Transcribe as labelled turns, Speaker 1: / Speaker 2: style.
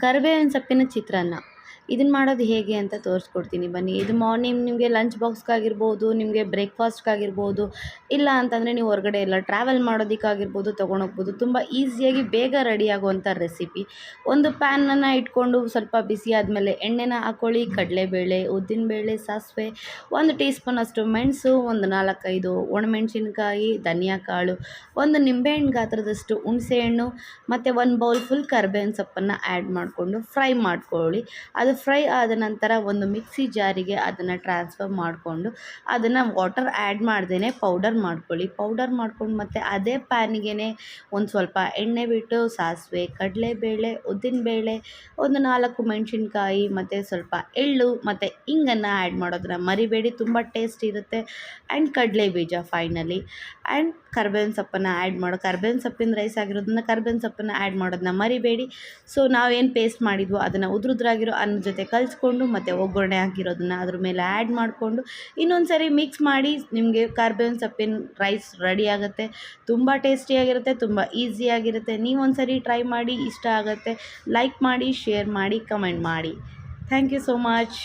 Speaker 1: ಕರಿಬೇವಿನ ಸೊಪ್ಪಿನ ಚಿತ್ರಾನ್ನ. ಇದನ್ನು ಮಾಡೋದು ಹೇಗೆ ಅಂತ ತೋರಿಸ್ಕೊಡ್ತೀನಿ. ಬನ್ನಿ, ಇದು ಮಾರ್ನಿಂಗ್ ನಿಮಗೆ ಲಂಚ್ ಬಾಕ್ಸ್ಗಾಗಿರ್ಬೋದು ನಿಮಗೆ ಬ್ರೇಕ್ಫಾಸ್ಟ್ಗಾಗಿರ್ಬೋದು ಇಲ್ಲ ಅಂತಂದರೆ ನೀವು ಹೊರಗಡೆ ಎಲ್ಲ ಟ್ರಾವೆಲ್ ಮಾಡೋದಕ್ಕಾಗಿರ್ಬೋದು, ತೊಗೊಂಡೋಗ್ಬೋದು. ತುಂಬ ಈಸಿಯಾಗಿ ಬೇಗ ರೆಡಿ ಆಗುವಂಥ ರೆಸಿಪಿ ಒಂದು ಪ್ಯಾನನ್ನು ಇಟ್ಕೊಂಡು ಸ್ವಲ್ಪ ಬಿಸಿ ಆದಮೇಲೆ ಎಣ್ಣೆನ ಹಾಕ್ಕೊಳ್ಳಿ ಕಡಲೆಬೇಳೆ, ಉದ್ದಿನಬೇಳೆ, ಸಾಸಿವೆ, ಒಂದು ಟೀ ಸ್ಪೂನಷ್ಟು ಮೆಣಸು, ಒಂದು ನಾಲ್ಕೈದು ಒಣಮೆಣಸಿನ್ಕಾಯಿ, ಧನಿಯಾ ಕಾಳು, ಒಂದು ನಿಂಬೆಹಣ್ಣು ಗಾತ್ರದಷ್ಟು ಹುಣಸೆಹಣ್ಣು, ಮತ್ತು ಒಂದು ಬೌಲ್ ಫುಲ್ ಕರ್ಬೇವಿನ ಸೊಪ್ಪನ್ನು ಆ್ಯಡ್ ಮಾಡಿಕೊಂಡು ಫ್ರೈ ಮಾಡ್ಕೊಳ್ಳಿ. ಅದು ಫ್ರೈ ಆದ ನಂತರ ಒಂದು ಮಿಕ್ಸಿ ಜಾರಿಗೆ ಅದನ್ನು ಟ್ರಾನ್ಸ್ಫರ್ ಮಾಡಿಕೊಂಡು ಅದನ್ನು ವಾಟರ್ ಆ್ಯಡ್ ಮಾಡ್ದೇ ಪೌಡರ್ ಮಾಡ್ಕೊಳ್ಳಿ. ಪೌಡರ್ ಮಾಡ್ಕೊಂಡು ಮತ್ತು ಅದೇ ಪ್ಯಾನಿಗೆ ಒಂದು ಸ್ವಲ್ಪ ಎಣ್ಣೆ ಬಿಟ್ಟು ಸಾಸಿವೆ, ಕಡಲೆಬೇಳೆ ಉದ್ದಿನಬೇಳೆ ಒಂದು ನಾಲ್ಕು ಮೆಣಸಿನ್ಕಾಯಿ ಮತ್ತು ಸ್ವಲ್ಪ ಎಳ್ಳು ಮತ್ತು ಹಿಂಗನ್ನು ಆ್ಯಡ್ ಮಾಡೋದನ್ನ ಮರಿಬೇಡಿ, ತುಂಬ ಟೇಸ್ಟ್ ಇರುತ್ತೆ. ಆ್ಯಂಡ್ ಕಡಲೆ ಬೀಜ ಫೈನಲಿ ಆ್ಯಂಡ್ ಕರ್ಬೇವಿನ ಸೊಪ್ಪನ್ನು ಆ್ಯಡ್ ಮಾಡೋ. ಕರ್ಬೇವಿನ ಸೊಪ್ಪಿನ ರೈಸ್ ಆಗಿರೋದನ್ನ ಕರ್ಬೇವಿನ ಸೊಪ್ಪನ್ನು ಆ್ಯಡ್ ಮಾಡೋದನ್ನ ಮರಿಬೇಡಿ. ಸೊ ನಾವೇನು ಪೇಸ್ಟ್ ಮಾಡಿದ್ವೋ ಅದನ್ನು ಉದ್ರುದ್ರಾಗಿರೋ ಅನ್ನ ಜೊತೆ ಕಲಿಸ್ಕೊಂಡು ಮತ್ತು ಒಗ್ಗರಣೆ ಹಾಕಿರೋದನ್ನ ಅದ್ರ ಮೇಲೆ ಆ್ಯಡ್ ಮಾಡಿಕೊಂಡು ಇನ್ನೊಂದು ಸರಿ ಮಿಕ್ಸ್ ಮಾಡಿ ನಿಮಗೆ ಕಾರ್ಬೇವಿನ ಸೊಪ್ಪಿನ ರೈಸ್ ರೆಡಿ ಆಗುತ್ತೆ. ತುಂಬ ಟೇಸ್ಟಿಯಾಗಿರುತ್ತೆ ತುಂಬ ಈಸಿಯಾಗಿರುತ್ತೆ ನೀವೊಂದು ಸರಿ ಟ್ರೈ ಮಾಡಿ ಇಷ್ಟ ಆಗುತ್ತೆ. ಲೈಕ್ ಮಾಡಿ ಶೇರ್ ಮಾಡಿ ಕಮೆಂಟ್ ಮಾಡಿ. Thank you so much